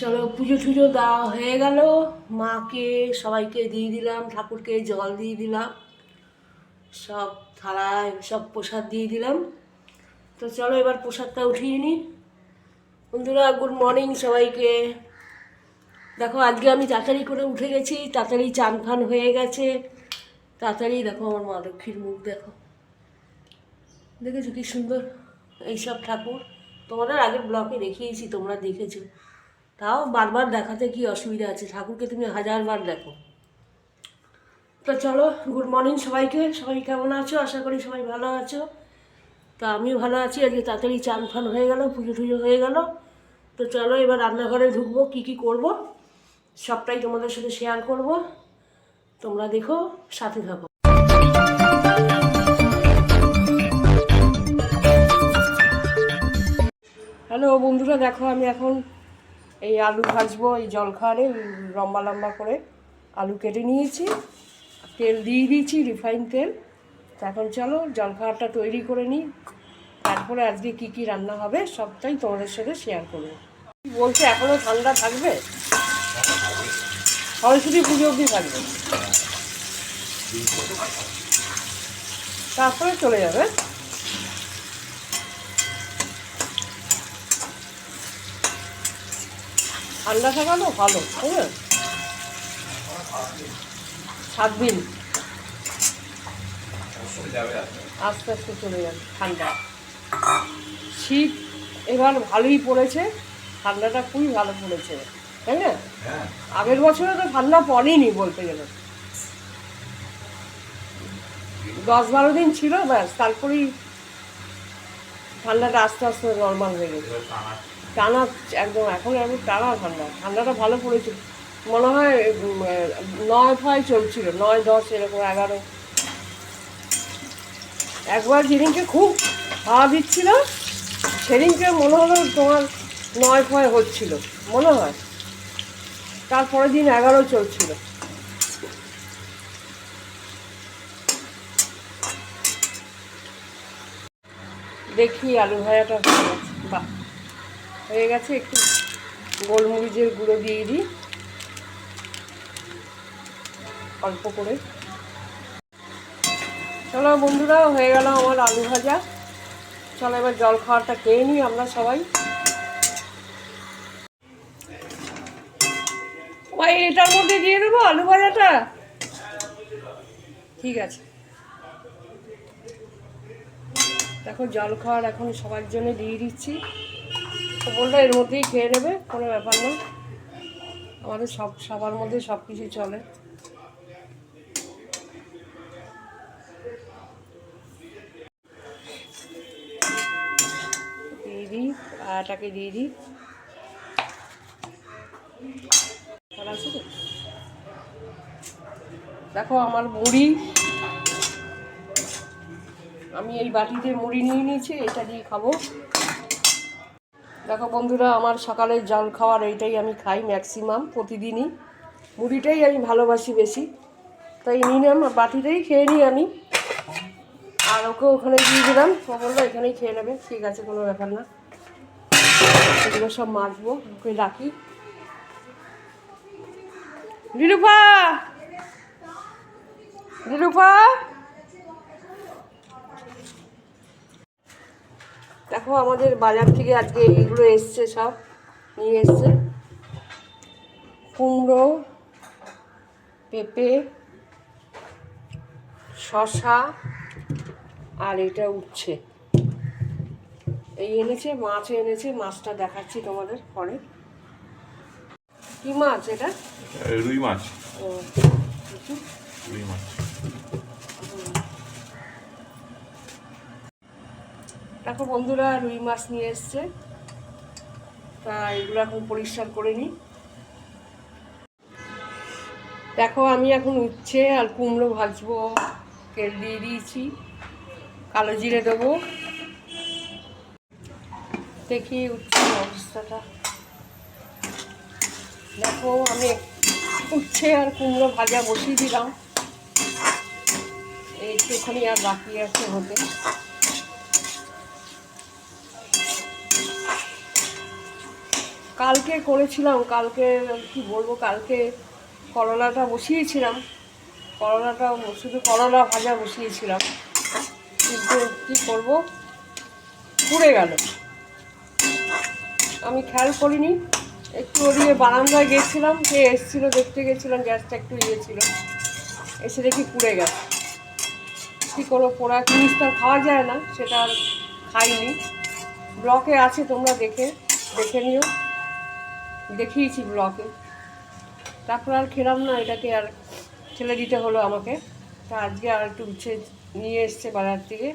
চলো পুজো টুজো দেওয়া হয়ে গেল। মাকে, সবাইকে দিয়ে দিলাম, ঠাকুরকে জল দিয়ে দিলাম। সব থালায় সব প্রসাদ দিয়ে দিলাম। তো চলো এবার প্রসাদটা উঠিয়ে নিই বন্ধুরা গুড মর্নিং সবাইকে। দেখো, আজকে আমি তাড়াতাড়ি করে উঠে গেছি, তাড়াতাড়ি চান ফান হয়ে গেছে। তাড়াতাড়ি দেখো আমার মা লক্ষ্মীর মুখ, দেখো। দেখেছ কি সুন্দর এইসব ঠাকুর? তোমাদের আগের ব্লকে দেখিয়েছি, তোমরা দেখেছ। তাও বারবার দেখাতে কি অসুবিধা আছে? ঠাকুরকে তুমি হাজারবার দেখো। তো চলো গুড মর্নিং সবাইকে। সবাই কেমন আছো? আশা করি সবাই ভালো আছো। তো আমিও ভালো আছি। আজকে তাড়াতাড়ি চান ফান হয়ে গেল, পুজো টুজো হয়ে গেল। তো চলো, এবার রান্নাঘরে ঢুকবো, কি কি করব? সবটাই তোমাদের সাথে শেয়ার করব। তোমরা দেখো, সাথে থাকো। হ্যালো বন্ধুরা, দেখো আমি এখন এই আলু ভাজবো, এই জলখাবারে লম্বা লম্বা করে আলু কেটে নিয়েছি। তেল দিয়ে দিয়েছি রিফাইন তেল। এখন চলো জলখাবারটা তৈরি করে নিই। তারপরে আজকে কি কি রান্না হবে সবটাই তোমাদের সাথে শেয়ার করব। বলছে এখনও ঠান্ডা থাকবে? সরস্বতী পুজো অবধি থাকবে। তারপরে চলে যাবে। ঠান্ডা থাকানো? ভালো তাই না সাত দিন আস্তে আস্তে চলে যাবে ঠান্ডা। শীত এবার ভালোই পড়েছে ঠান্ডাটা খুবই ভালো পড়েছে তাই না? আগের বছরে তো ঠান্ডা পড়েনি বলতে গেলে। দশ বারো দিন ছিল ব্যাস তারপরেই ঠান্ডাটা আস্তে আস্তে নর্মাল হয়ে গেছে। টানা একদম, এখন আমি টানা ঠান্ডা। ঠান্ডাটা ভালো পড়েছিল মনে হয় নয় ফয় চলছিল, নয়, দশ, এরকম এগারো। একবার যেদিনকে খুব হাওয়া দিচ্ছিল, সেদিনকে মনে হলো তোমার নয় ফয় হচ্ছিল, মনে হয়। তারপরের দিন এগারো চলছিল। দেখি আলু ভাজাটা বাহ। হয়ে গেছে, একটু গোলমরিচের গুঁড়ো দিয়ে দিই। অল্প করে। চলো বন্ধুরা, হয়ে গেল আমার আলু ভাজা। চলো এবার জল খাওয়ারটা খেয়ে নিই আমরা সবাই। ওই এটার মধ্যে দিয়ে দেবো আলু ভাজাটা? ঠিক আছে। দেখো, জল খাওয়ার এখন সবার জন্য দিয়ে দিচ্ছি। বলল এর মধ্যেই খেয়ে নেবে, কোনো ব্যাপার না। আমাদের সব সবার মধ্যে সব কিছু চলে। দিয়ে দিই, আটাকে দিয়ে দিই। আছে? দেখো আমার মুড়ি। আমি এই বাটিতে মুড়ি নিয়ে নিয়েছি, এটা দিয়ে খাব। দেখো বন্ধুরা, আমার সকালের জল খাওয়ার এইটাই আমি খাই ম্যাক্সিমাম প্রতিদিনই। মুড়িটাই আমি ভালোবাসি বেশি। তাই নিলাম বাটিতেই খেয়ে নিই আমি। আর ওকে ওখানে দিয়ে দিলাম। ও বলল, এখানেই খেয়ে নেবে, ঠিক আছে, কোনো ব্যাপার না। এগুলো সব মাছবো ওকে রাখি। রিরুপা রিরুপা দেখো আমাদের বাজার থেকে আজকে এগুলো এসছে সব নিয়ে এসছে। কুমড়ো পেঁপে শশা আর এটা উঠছে এই এনেছে মাছ এনেছে মাছটা দেখাচ্ছি তোমাদের পরে। কি মাছ এটা? রুই মাছ। ও, রুই মাছ। দেখো বন্ধুরা রুই মাছ নিয়ে এসছে। তা এগুলো এখন পরিষ্কার করে নিই। দেখো, আমি এখন উচ্ছে আর কুমড়ো ভাজবো। তেল দিয়ে দিয়েছি। কালো জিরে দেবো। দেখি উচ্ছে অবস্থাটা। দেখো, আমি উচ্ছে আর কুমড়ো ভাজা বসিয়ে দিলাম। এই একটুখানি আর বাকি আছে হতে। কালকে করেছিলাম, কালকে, কি বলব, কালকে করলাটা বসিয়েছিলাম। করলাটা শুধু করলা ভাজা বসিয়েছিলাম। কিন্তু কী করব? পুড়ে গেল। আমি খেয়াল করিনি। একটু ওদিকে বারান্দায় গেছিলাম, সে এসেছিল, দেখতে গেছিলাম, গ্যাসটা একটু ইয়ে ছিল। এসে দেখি পুড়ে গেছে কী করব, পোড়া জিনিস তো খাওয়া যায় না, সেটা খাইনি। ব্লকে আছে তোমরা দেখে দেখে নিও। দেখিয়েছি ব্লকে তারপর আর খেলাম না, এটাকে আর ছেলে দিতে হলো আমাকে। তা আজকে আর একটু উচ্ছে নিয়ে এসছে বাজার থেকে,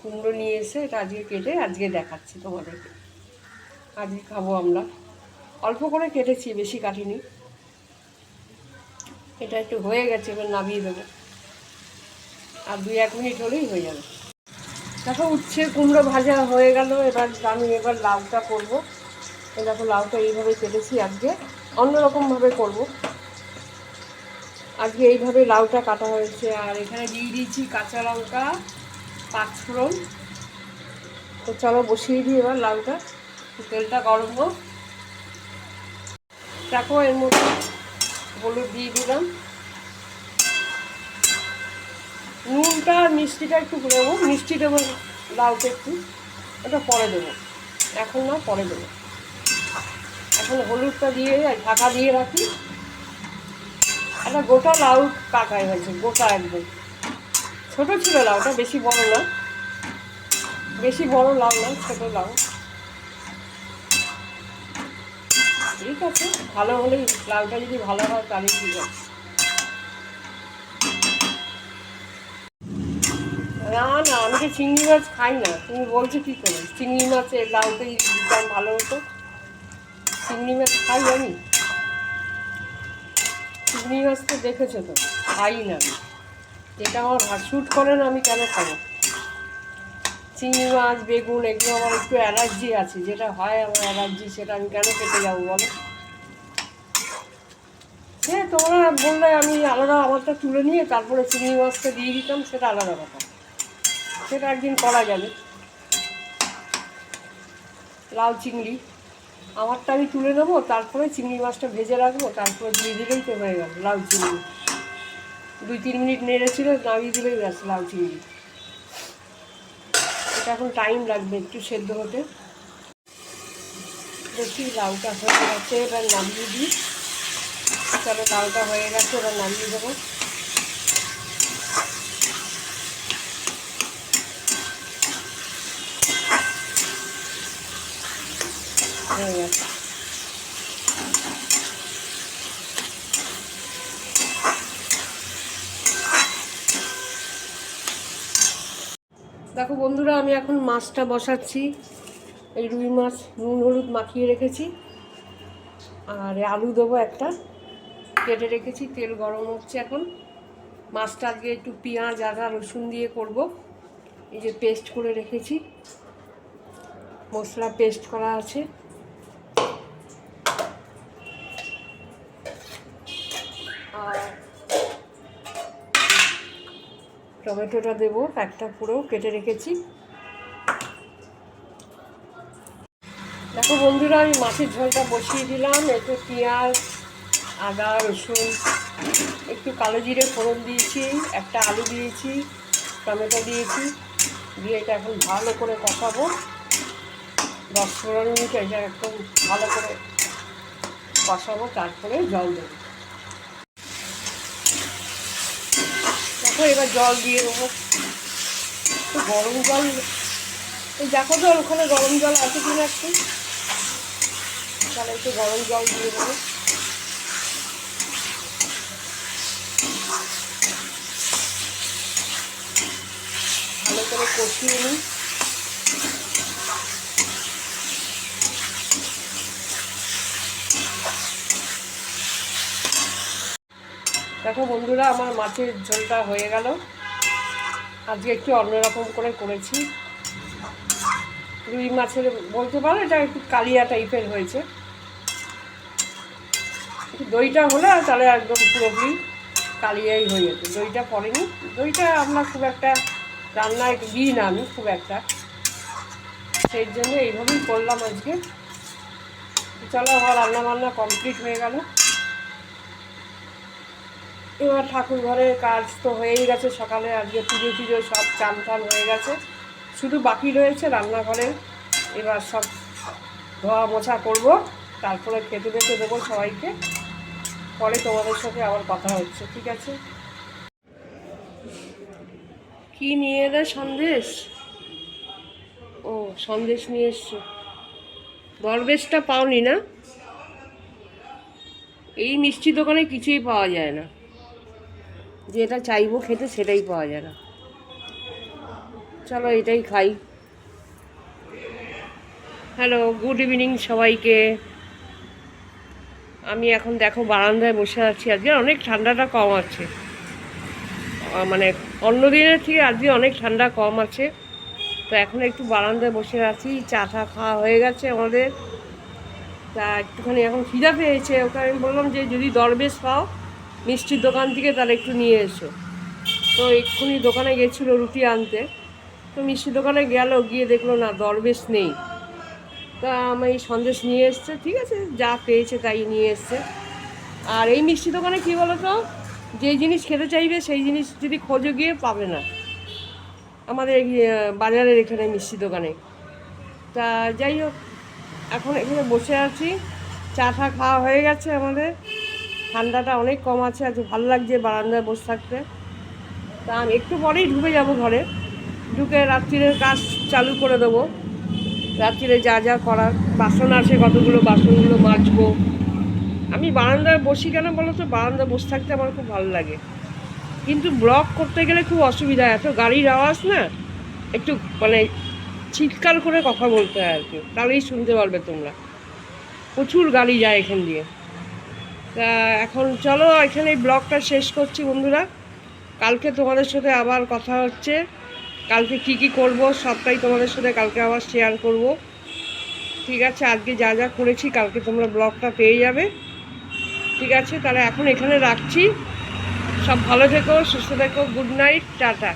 কুমড়ো নিয়ে এসে এটা আজকে কেটে আজকে দেখাচ্ছি তোমাদেরকে। আজকে খাব আমরা। অল্প করে কেটেছি, বেশি কাটিনি। এটা একটু হয়ে গেছে, এবার নামিয়ে দেবো। আর দুই এক মিনিট হলেই হয়ে যাবে। দেখো উচ্ছে কুমড়ো ভাজা হয়ে গেল, এবার আমি এবার লাউটা করব। দেখো লাউটা এইভাবে কেটেছি আজকে। অন্যরকমভাবে করব। আজকে এইভাবে লাউটা কাটা হয়েছে। আর এখানে দিয়ে দিয়েছি কাঁচা লঙ্কা পাঁচফোড়ন তো চলো বসিয়ে দিই এবার লাউটা। তেলটা গরম হোক। দেখো এর মধ্যে হলুদ দিয়ে দিলাম। নুনটা মিষ্টিটা একটু দেবো। মিষ্টি দেবো লাউটা একটু। ওটা পরে দেবো। এখন না, পরে দেবো। এখন হলুদটা দিয়ে, ঢাকা দিয়ে রাখি। একটা গোটা লাউ কাটাই হয়েছে, গোটা একদম। ছোটো ছিল লাউটা, বেশি বড় না। বেশি বড় লাউ না, ছোটো লাউ। ঠিক আছে, ভালো হলেই লাউটা যদি ভালো হয়, তাহলে ঠিক আছে। না না, আমি তো চিংড়ি মাছ খাই না। তুমি বলছো কী করে? চিংড়ি মাছের লাউটা যদি ভালো হতো? চিংড়ি মাছ খাই আমি? চিংড়ি মাছ তো দেখেছ তো, খাই না আমি। এটা আমার শ্যুট করে না, আমি কেন খাব? চিংড়ি মাছ, বেগুন, এগুলো আমার একটু অ্যালার্জি আছে। যেটা হয় আমার অ্যালার্জি, সেটা আমি কেন কেটে যাব বলো? হ্যাঁ তোমরা বললে আমি আলাদা আমারটা তুলে নিয়ে তারপরে চিংড়ি মাছটা দিয়ে দিতাম, সেটা আলাদা কথা সেটা একদিন করা যাবে। লাউ চিংড়ি। আমারটা আমি তুলে নেব, তারপরে চিংড়ি মাছটা ভেজে রাখব, তারপরে দিয়ে দিলেই তো হয়ে গেল, লাউ চিংড়ি। দুই তিন মিনিট নেড়েছিল নামিয়ে দিলেই গেছে লাউ চিংড়ি। এটা এখন টাইম লাগবে একটু সেদ্ধ হতে। দেখি লাউটা হয়ে গেছে, এবার নামিয়ে দিই। তাহলে লাউটা হয়ে গেছে, এবার নামিয়ে দেবো। হয়ে দেখো বন্ধুরা, আমি এখন মাছটা বসাচ্ছি। এই রুই মাছ, নুন, হলুদ মাখিয়ে রেখেছি। আর আলু দেবো একটা। কেটে রেখেছি, তেল গরম হচ্ছে এখন। মাছটা আজকে একটু পেঁয়াজ, আদা, রসুন দিয়ে করব। এই যে পেস্ট করে রেখেছি। মশলা পেস্ট করা আছে। টমেটোটা দেবো, একটা পুরো কেটে রেখেছি। দেখো বন্ধুরা, আমি মাছের ঝোলটা বসিয়ে দিলাম। একটু পেঁয়াজ, আদা, রসুন, একটু কালো জিরে ফোড়ন দিয়েছি, একটা আলু দিয়েছি, টমেটো দিয়েছি। দিয়ে এটা এখন ভালো করে কষাবো। দশ পনেরো মিনিট এটা একদম ভালো করে কষাবো, তারপরে জল দেবো। দেখো, এবার জল দিয়ে দেবো। গরম জল দেখো তো, ওখানে গরম জল আছে কিনা একটু। তাহলে একটু গরম জল দিয়ে দেবো। ভালো করে কষিয়ে নিই। দেখো বন্ধুরা, আমার মাছের ঝোলটা হয়ে গেল। আজকে একটু অন্যরকম করে করেছি। রুই মাছের, বলতে পারো এটা একটু কালিয়া টাইপের হয়েছে। দইটা হলে তাহলে একদম পুরোপুরি কালিয়াই হয়ে যেত দইটা পড়েনি। দইটা আমরা খুব একটা রান্নায় দিই না আমি, খুব একটা। সেই জন্য এইভাবেই করলাম আজকে। চলো, আমার রান্না বান্না কমপ্লিট হয়ে গেল। এবার ঠাকুর ঘরের কাজ তো হয়েই গেছে সকালে, আজকে পুজো টুজো সব চান টান হয়ে গেছে। শুধু বাকি রয়েছে রান্নাঘরে। এবার সব ধোয়া মোছা করব, তারপরে খেতে খেতে দেবো সবাইকে। পরে তোমাদের সাথে আবার কথা হচ্ছে, ঠিক আছে? কি নিয়ে এলে সন্দেশ? ও, সন্দেশ নিয়ে এসছো। দরবেশটা পাওনি না? এই মিষ্টি দোকানে কিছুই পাওয়া যায় না। যেটা চাইব খেতে সেটাই পাওয়া যায় না। চলো এটাই খাই। হ্যালো গুড ইভিনিং সবাইকে। আমি এখন দেখো বারান্দায় বসে আছি। আজকে অনেক ঠান্ডাটা কম আছে। মানে অন্য দিনের থেকে আজকে অনেক ঠান্ডা কম আছে। তো এখন একটু বারান্দায় বসে আছি। চা টা খাওয়া হয়ে গেছে আমাদের। তা একটুখানি এখন খিদা পেয়েছে। ওকে আমি বললাম যে যদি দরবেশ পাও মিষ্টির দোকান থেকে তাহলে একটু নিয়ে এসো। তো এক্ষুনি দোকানে গেছিল রুটি আনতে। তো মিষ্টির দোকানে গেল, গিয়ে দেখল না দরবেশ নেই। তা আমি এই সন্দেশ নিয়ে এসছে, ঠিক আছে, যা পেয়েছে তাই নিয়ে এসছে। আর এই মিষ্টি দোকানে কী বলো তো যে জিনিস খেতে চাইবে সেই জিনিস যদি খোঁজো গিয়ে পাবে না। আমাদের বাজারের এখানে মিষ্টি দোকানে। তা যাই হোক, এখন এখানে বসে আছি। চা টা খাওয়া হয়ে গেছে আমাদের। ঠান্ডাটা অনেক কম আছে, আজ ভালো লাগছে বারান্দায় বসে থাকতে। তা আমি একটু পরেই ঢুকে যাব ঘরে। ঢুকে রাত্রিরের কাজ চালু করে দেবো। রাত্রিরে যা যা করার, বাসন আছে কতগুলো, বাসনগুলো মাজবো। আমি বারান্দায় বসি কেন বলো তো বারান্দায় বসে থাকতে আমার খুব ভালো লাগে। কিন্তু ব্লক করতে গেলে খুব অসুবিধা, এত গাড়ির আওয়াজ না, একটু মানে চিৎকার করে কথা বলতে হয় আর কি। তাহলেই শুনতে পারবে তোমরা। প্রচুর গাড়ি যায় এখান দিয়ে। তা এখন চলো এখানে ব্লগটা শেষ করছি বন্ধুরা। কালকে তোমাদের সাথে আবার কথা হচ্ছে। কালকে কি কি করব, সবটাই তোমাদের সাথে কালকে আবার শেয়ার করব। ঠিক আছে, আজকে যা যা করেছি, কালকে তোমরা ব্লগটা পেয়ে যাবে। ঠিক আছে, তাহলে এখন এখানে রাখছি। সব ভালো থেকো, সুস্থ থেকো গুড নাইট টাটা।